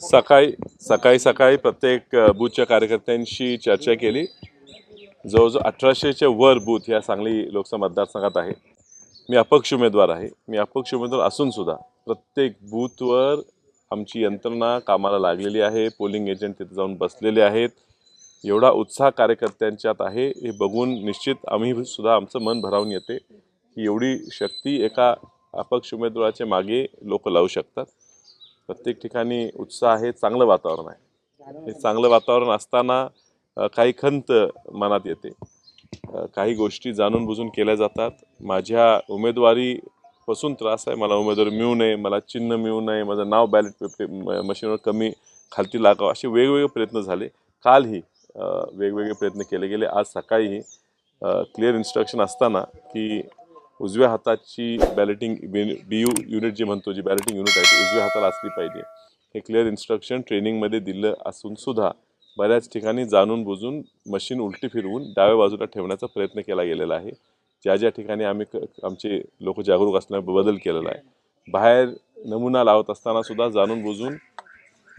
सकाळी सकाळी सकाळी प्रत्येक बूथच्या कार्यकर्त्यांशी चर्चा केली. जवळजवळ अठराशेच्या वर बूथ या सांगली लोकसभा मतदारसंघात आहे. मी अपक्ष उमेदवार आहे. मी अपक्ष उमेदवार असून सुद्धा प्रत्येक बूथवर आमची यंत्रणा कामाला लागलेली आहे. पोलिंग एजंट तिथे जाऊन बसलेले आहेत. एवढा उत्साह कार्यकर्त्यांच्यात आहे हे बघून निश्चित आम्ही सुद्धा आमचं मन भरावून येते की एवढी शक्ती एका अपक्ष उमेदवाराच्या मागे लोक लावू शकतात. प्रत्येक ठिकाणी उत्साह आहे चांगलं वातावरण आहे. हे चांगलं वातावरण असताना काही खंत मनात येते. काही गोष्टी जाणून बुजून केल्या जातात. माझ्या उमेदवारीपासून त्रास आहे. मला उमेदवारी मिळू नये मला चिन्ह मिळू नये माझं नाव बॅलेट पेपर मशीनवर कमी खालती लागावं असे वेगवेगळे प्रयत्न झाले. कालही वेगवेगळे प्रयत्न केले गेले. आज सकाळीही क्लिअर इन्स्ट्रक्शन असताना की उजव्या हाताची बॅलेटिंग बी यू युनिट जे म्हणतो जी बॅलेटिंग युनिट आहे ती उजव्या हाताला असली पाहिजे. हे क्लिअर इन्स्ट्रक्शन ट्रेनिंगमध्ये दिलं असून सुद्धा बऱ्याच ठिकाणी जाणून बुजून मशीन उलटी फिरवून डाव्या बाजूला ठेवण्याचा प्रयत्न केला गेलेला आहे. ज्या ज्या ठिकाणी आम्ही क आमचे लोक जागरूक असल्यामुळे बदल केलेला आहे. बाहेर नमुना लावत असताना सुद्धा जाणून बुजून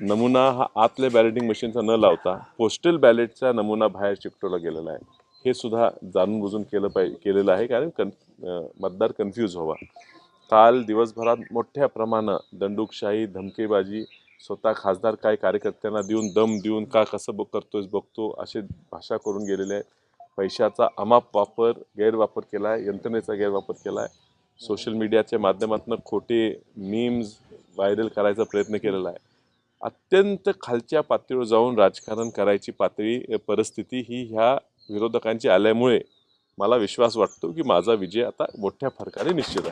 नमुना हा आतल्या बॅलेटिंग मशीनचा न लावता पोस्टल बॅलेटचा नमुना बाहेर चिकटवला गेलेला आहे. हे सुद्धा जाणून बुजून केलं पाहिजे केलेलं आहे कारण कन मतदार कन्फ्यूज व्हावा. काल दिवसभरात मोठ्या प्रमाणात दंडुकशाही धमकेबाजी स्वतः खासदार काय कार्यकर्त्यांना देऊन दम देऊन का कसं बघ करतोय बघतो असे भाषा करून गेलेले आहेत. पैशाचा अमाप वापर गैरवापर केला आहे यंत्रणेचा गैरवापर केला आहे सोशल मीडियाच्या माध्यमातून खोटे मीम्स व्हायरल करायचा प्रयत्न केलेला आहे. अत्यंत खालच्या पातळीवर जाऊन राजकारण करायची पातळी परिस्थिती ही ह्या विरोधकांची आल्यामुळे मला विश्वास वाटतो की माझा विजय आता मोठ्या फरकाने निश्चित आहे.